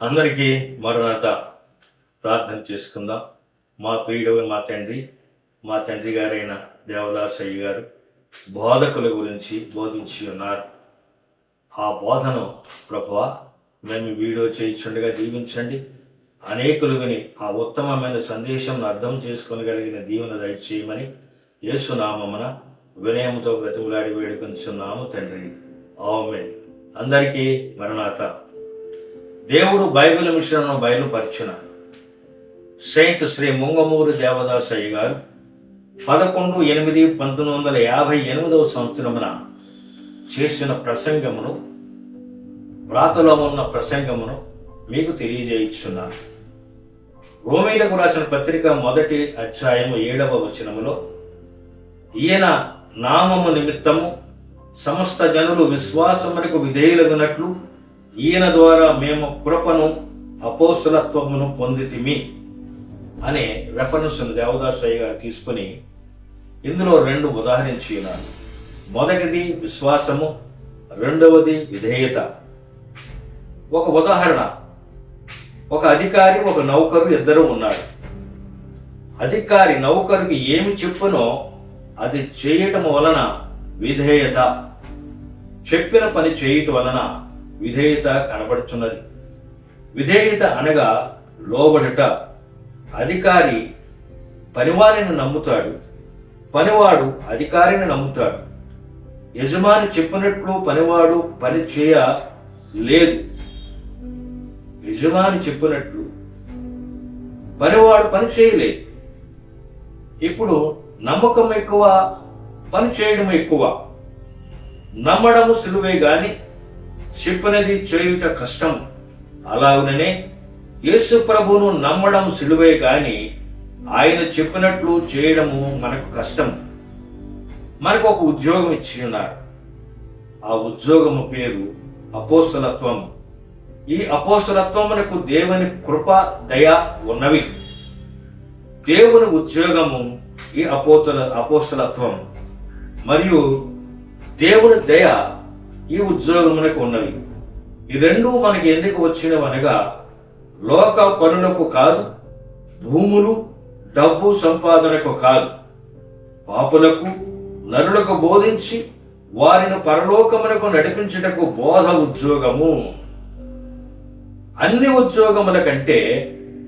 అందరికీ మరణాత ప్రార్థన చేసుకుందాం. మా ప్రియుడు మా తండ్రి మా తండ్రి గారైన దేవదాసయ్య గారు బోధకుల గురించి బోధించి ఉన్నారు. ఆ బోధను ప్రభువ మేము వీడియో చేయించుండగా దీవించండి. అనేకులు విని ఆ ఉత్తమమైన సందేశం అర్థం చేసుకోగలిగిన దీవెన దయచేయమని యేసునామమున వినయంతో బ్రతిములాడి వేడుకొంచున్నాము తండ్రి. ఆమె అందరికీ మరణాత. దేవుడు బైబిల్ మిషన్ను బయలుపరిచినాడు సెయింట్ శ్రీ ముంగమూరు దేవదాసయ్య గారు పదకొండు ఎనిమిది పంతొమ్మిది వందల యాభై ఎనిమిదవ సంవత్సరమున చేసిన ప్రసంగమును వ్రాతలో ఉన్న ప్రసంగమును మీకు తెలియజేయిస్తున్నాను రోమీలకు రాసిన పత్రిక మొదటి అధ్యాయము ఏడవ వచనములో ఈయన నామము నిమిత్తము సమస్త జనులు విశ్వాసమునకు విధేయులగునట్లు ఈయన ద్వారా మేము కృపను అపోసలత్వమును పొందితిమి అనే రెఫరెన్స్ దేవదాసయ్య గారు తీసుకుని ఇందులో రెండు ఉదాహరించి ఉన్నారు మొదటిది విశ్వాసము రెండవది విధేయత. ఒక ఉదాహరణ ఒక అధికారి ఒక నౌకరు ఇద్దరు ఉన్నారు. అధికారి నౌకరుకి ఏమి చెప్పునో అది చేయటం వలన విధేయత. చెప్పిన పని చేయటం వలన విధేయత కనబడుచున్నది. విధేయత అనగా లోబడుట. అధికారి పనివారిని నమ్ముతాడు. పనివాడు అధికారిని నమ్ముతాడు. యజమాని చెప్పినట్లు పనివాడు పని చేయ లేదు. యజమాని చెప్పినట్లు పనివాడు పని చేయలేదు. ఇప్పుడు నమ్మకం ఎక్కువ పని చేయడం ఎక్కువ. నమ్మడము సులువే గాని చెప్పినది చేయుట కష్టం. అలాగనే యేసు ప్రభువును నమ్మడం సులువే గాని ఆయన చెప్పినట్లు చేయడము మనకు కష్టం. మనకు ఒక ఉద్యోగం ఇచ్చి ఉన్నారు ఆ ఉద్యోగము పేరు అపోస్తలత్వం. ఈ అపోస్తలత్వమునకు దేవుని కృప దయ ఉన్నవి. దేవుని ఉద్యోగము ఈ అపోతల అపోస్తలత్వం. మరియు దేవుని దయ ఈ ఉద్యోగమునకు ఉన్నవి. ఈ రెండు మనకి ఎందుకు వచ్చినవనగా లోక పనులకు కాదు భూములు డబ్బు సంపాదనకు కాదు. పాపులకు నరులకు బోధించి వారిని పరలోకమునకు నడిపించుటకు బోధ ఉద్యోగము. అన్ని ఉద్యోగముల కంటే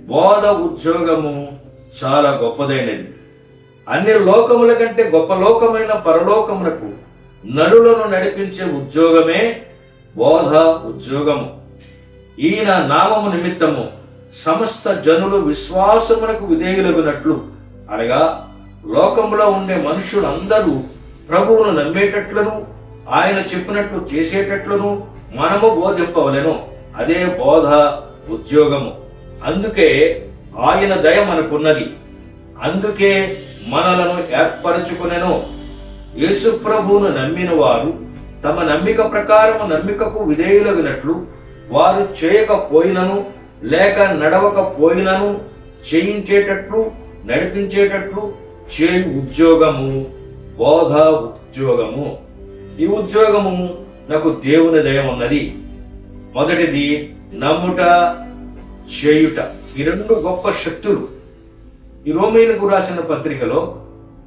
బోధ ఉద్యోగము చాలా గొప్పదైనది. అన్ని లోకముల కంటే గొప్ప లోకమైన పరలోకమునకు నరులను నడిపించే ఉద్యోగమే బోధ ఉద్యోగము. ఈయన నామము నిమిత్తము సమస్త జనులు విశ్వాసమునకు విధేయులగునట్లు అనగా లోకంలో ఉండే మనుషులందరూ ప్రభువును నమ్మేటట్లను ఆయన చెప్పినట్లు చేసేటట్లను మనము బోధింపవలను. అదే బోధ ఉద్యోగము. అందుకే ఆయన దయ మనకున్నది. అందుకే మనలను ఏర్పరచుకునెను. యేసు ప్రభువును నమ్మిన వారు తమ నమ్మిక ప్రకారము నమ్మికకు విధేయులగినట్లు వారు చేయకపోయినను లేక నడవకపోయినను చేయించేటట్లు నడిపించేటట్లు చేయి ఉద్యోగము బోధ ఉద్యోగము. ఈ ఉద్యోగము నాకు దేవుని దయ ఉన్నది. మొదటిది నమ్ముట చేయుట. ఈ రెండు గొప్ప శక్తులు. ఈ రోమీలకు రాసిన పత్రికలో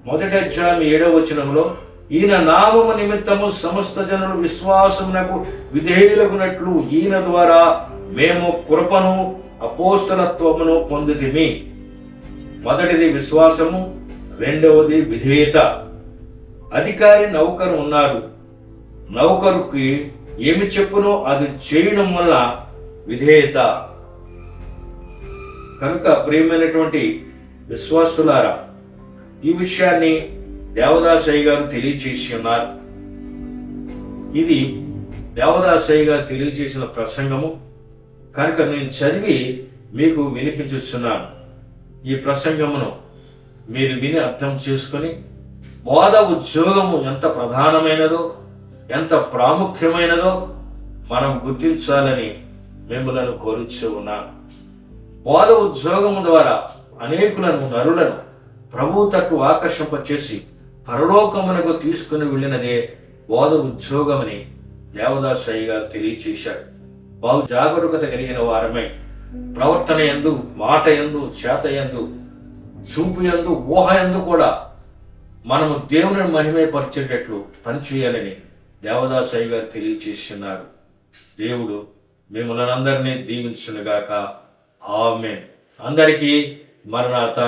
మొదటి అధ్యాయం ఏడవ వచనంలో ఈయన నామము నిమిత్తము సమస్త జనులు విశ్వాసమునకు విధేయులగునట్లు ఈయన ద్వారా మేము కృపను అపోస్తలత్వమును పొందితిమి. మొదటిది విశ్వాసము రెండవది విధేయత. అధికారి నౌకరు ఉన్నారు. నౌకరుకి ఏమి చెప్పునో అది చేయడం వల్ల విధేయత. కనుక ప్రియమైనటువంటి విశ్వాసులారా ఈ విషయాన్ని దేవదాసయ్య గారు తెలియచేసి ఉన్నారు. ఇది దేవదాసయ్య గారు తెలియచేసిన ప్రసంగము. కనుక నేను చదివి మీకు వినిపించుచున్నాను. ఈ ప్రసంగమును మీరు విని అర్థం చేసుకొని బోధ ఉద్యోగము ఎంత ప్రధానమైనదో ఎంత ప్రాముఖ్యమైనదో మనం గుర్తించాలని మిమ్మలను కోరుచూ ఉన్నాను. బోధ ఉద్యోగము ద్వారా అనేకులను నరులను ప్రభు తట్టు ఆకర్షింపచేసి పరలోకమునకు తీసుకుని వెళ్ళినదే బోధ ఉద్యోగమని దేవదాసయ్య గారు తెలియచేశాడు బహు జాగరూకత కలిగిన వారమై ప్రవర్తన ఎందు మాట ఎందు చేత ఎందు చూపు ఎందు ఊహ ఎందు కూడా మనము దేవుని మహిమపరిచేటట్లు పనిచేయాలని దేవదాసయ్య గారు తెలియచేస్తున్నారు. దేవుడు మిమ్మల్ని అందరినీ దీవించునుగాక. ఆమె అందరికీ మరణాత